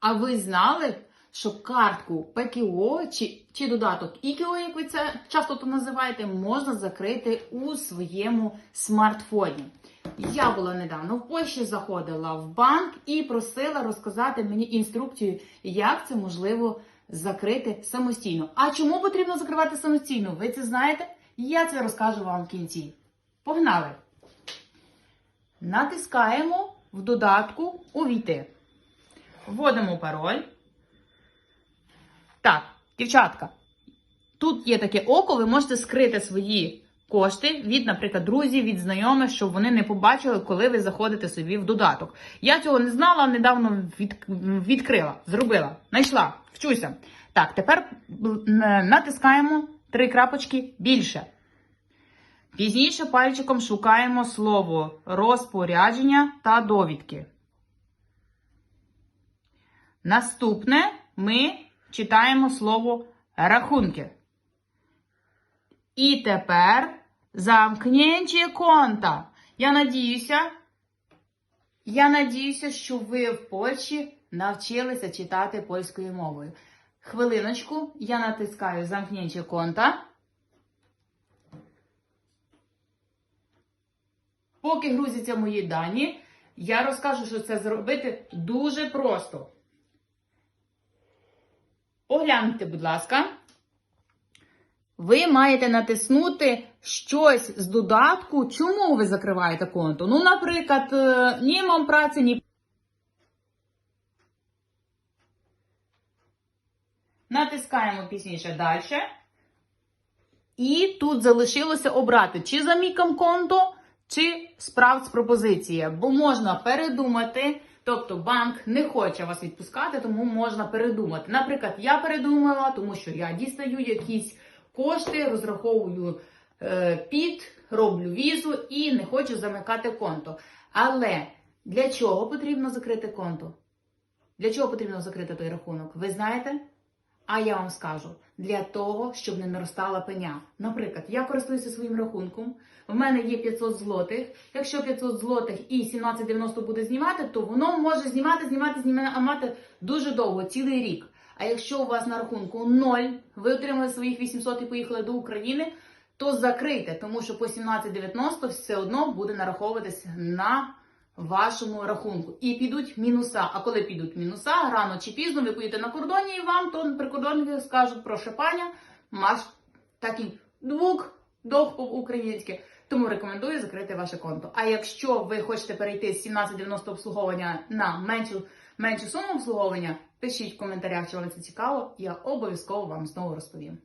А ви знали, що картку ПКО чи, чи додаток ІКО, як ви це часто то називаєте, можна закрити у своєму смартфоні. Я була недавно в Польщі, заходила в банк і просила розказати мені інструкцію, як це можливо закрити самостійно. А чому потрібно закривати самостійно? Ви це знаєте? Я це розкажу вам в кінці. Погнали! Натискаємо в додатку Увійти. Вводимо пароль. Так, дівчатка, тут є таке око, ви можете скрити свої кошти від, наприклад, друзів, від знайомих, щоб вони не побачили, коли ви заходите собі в додаток. Я цього не знала, недавно від, відкрила, зробила, знайшла, вчуся. Так, тепер натискаємо три крапочки більше. Пізніше пальчиком шукаємо слово розпорядження та довідки. Наступне ми читаємо слово рахунки. І тепер замкнення конта. Я надіюся, я надіюся, що ви в Польщі навчилися читати польською мовою. Хвилиночку, я натискаю замкнення конта. Поки грузяться мої дані, я розкажу, що це зробити дуже просто. Погляньте, будь ласка. Ви маєте натиснути щось з додатку, чому ви закриваєте конто. Ну, наприклад, е, ні мам праці, ні. Натискаємо пізніше далі. І тут залишилося обрати, чи за міком конто, чи справць пропозиція. Бо можна передумати. Тобто банк не хоче вас відпускати, тому можна передумати. Наприклад, я передумала, тому що я дістаю якісь кошти, розраховую е, під, роблю візу і не хочу замикати конто. Але для чого потрібно закрити конто? Для чого потрібно закрити той рахунок? Ви знаєте? А я вам скажу для того, щоб не наростала пеня. Наприклад, я користуюся своїм рахунком. В мене є 500 злотих. Якщо 500 злотих і 1790 буде знімати, то воно може знімати, знімати, знімати дуже довго, цілий рік. А якщо у вас на рахунку 0, ви отримали своїх 800 і поїхали до України, то закрийте, тому що по 1790 все одно буде нараховуватись на вашому рахунку. І підуть мінуса. А коли підуть мінуса, рано чи пізно ви поїдете на кордоні і вам то прикордонники скажуть про шипання, маш такий двук довг по-українськи. Тому рекомендую закрити ваше конто. А якщо ви хочете перейти з 1790 обслуговування на меншу, меншу суму обслуговування, пишіть в коментарях, чи вам це цікаво. Я обов'язково вам знову розповім.